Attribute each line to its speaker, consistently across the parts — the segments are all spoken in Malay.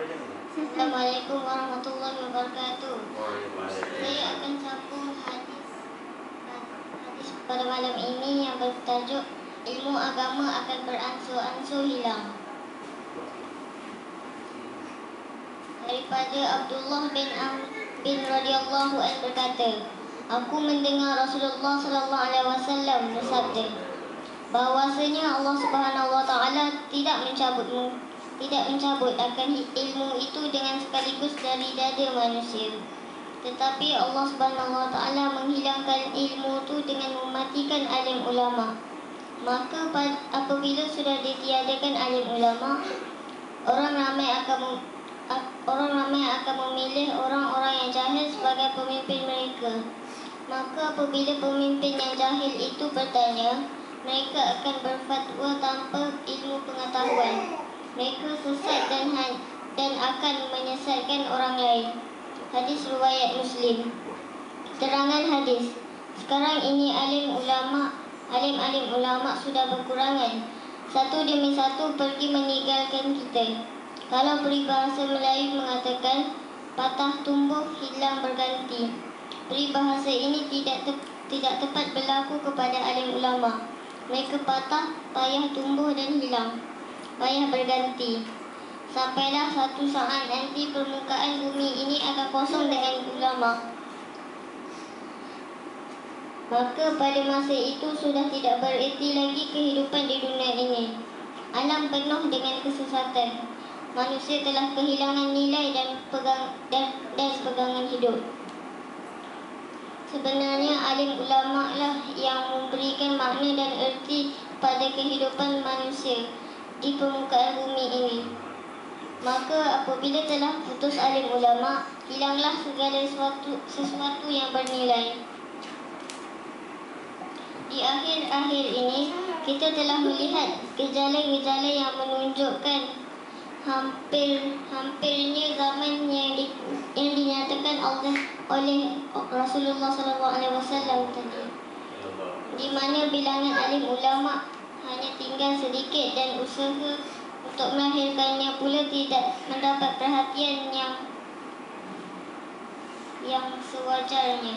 Speaker 1: Assalamualaikum warahmatullahi wabarakatuh. Saya akan sambung hadis hadis pada malam ini yang bertajuk ilmu agama akan beransur-ansur hilang. Daripada Abdullah bin Amr bin radhiyallahu anhu berkata, Aku mendengar Rasulullah sallallahu alaihi wasallam bersabda bahwasanya Allah Subhanahu wa taala tidak mencabut tidak mencabut akan ilmu itu dengan sekaligus dari dada manusia. Tetapi Allah Subhanahu wa taala menghilangkan ilmu itu dengan mematikan alim ulama. Maka apabila sudah ditiadakan alim ulama, orang ramai akan orang ramai akan memilih orang-orang yang jahil sebagai pemimpin mereka. Maka apabila pemimpin yang jahil itu bertanya, mereka akan berfatwa tanpa ilmu pengetahuan. Mereka sesat dan dan akan menyesatkan orang lain. Hadis riwayat Muslim. Terangan hadis. Sekarang ini alim ulama, alim-alim ulama sudah berkurangan. Satu demi satu pergi meninggalkan kita. Kalau peribahasa Melayu mengatakan patah tumbuh hilang berganti. Peribahasa ini tidak te tidak tepat berlaku kepada alim ulama. Mereka patah, payah tumbuh dan hilang. Payah berganti. Sampailah satu saat nanti permukaan bumi ini akan kosong dengan ulama. Maka pada masa itu sudah tidak bererti lagi kehidupan di dunia ini. Alam penuh dengan kesesatan manusia telah kehilangan nilai dan pegang dan, dan pegangan hidup. Sebenarnya alim ulama lah yang memberikan makna dan erti pada kehidupan manusia di permukaan bumi ini. Maka apabila telah putus alim ulama, hilanglah segala sesuatu, sesuatu yang bernilai. Di akhir-akhir ini, kita telah melihat gejala-gejala yang menunjukkan hampir hampirnya zaman yang di, yang dinyatakan Allah oleh Rasulullah SAW tadi. Di mana bilangan alim ulama hanya tinggal sedikit dan usaha untuk melahirkannya pula tidak mendapat perhatian yang yang sewajarnya.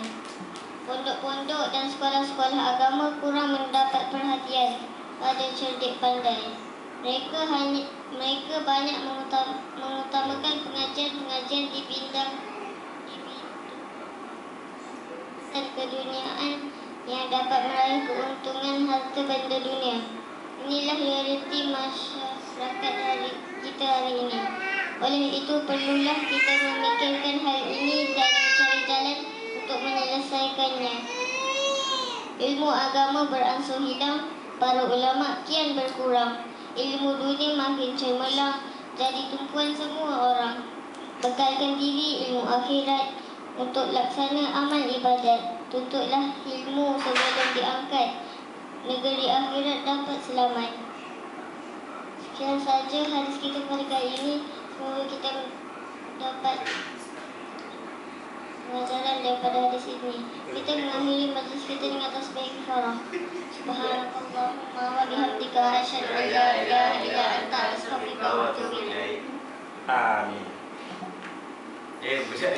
Speaker 1: Pondok-pondok dan sekolah-sekolah agama kurang mendapat perhatian pada cerdik pandai mereka hanya mereka banyak mengutam, mengutamakan pengajian-pengajian di bidang bidang keduniaan yang dapat meraih keuntungan harta benda dunia. Inilah realiti masyarakat hari kita hari ini. Oleh itu perlulah kita memikirkan hal ini dan mencari jalan untuk menyelesaikannya. Ilmu agama beransur hilang, para ulama kian berkurang ilmu dunia makin cemerlang jadi tumpuan semua orang. Bekalkan diri ilmu akhirat untuk laksana amal ibadat. Tuntutlah ilmu sebelum diangkat. Negeri akhirat dapat selamat. Sekian saja hadis kita pada kali ini. Semoga kita dapat pengajaran daripada hadis ini. Kita mengakhiri majlis kita dengan tasbih kifarah. Subhanakallahumma wa bihamdika asyhadu an la ilaha illa anta astaghfiruka wa atubu ilaik.
Speaker 2: Amin. Eh, bisa.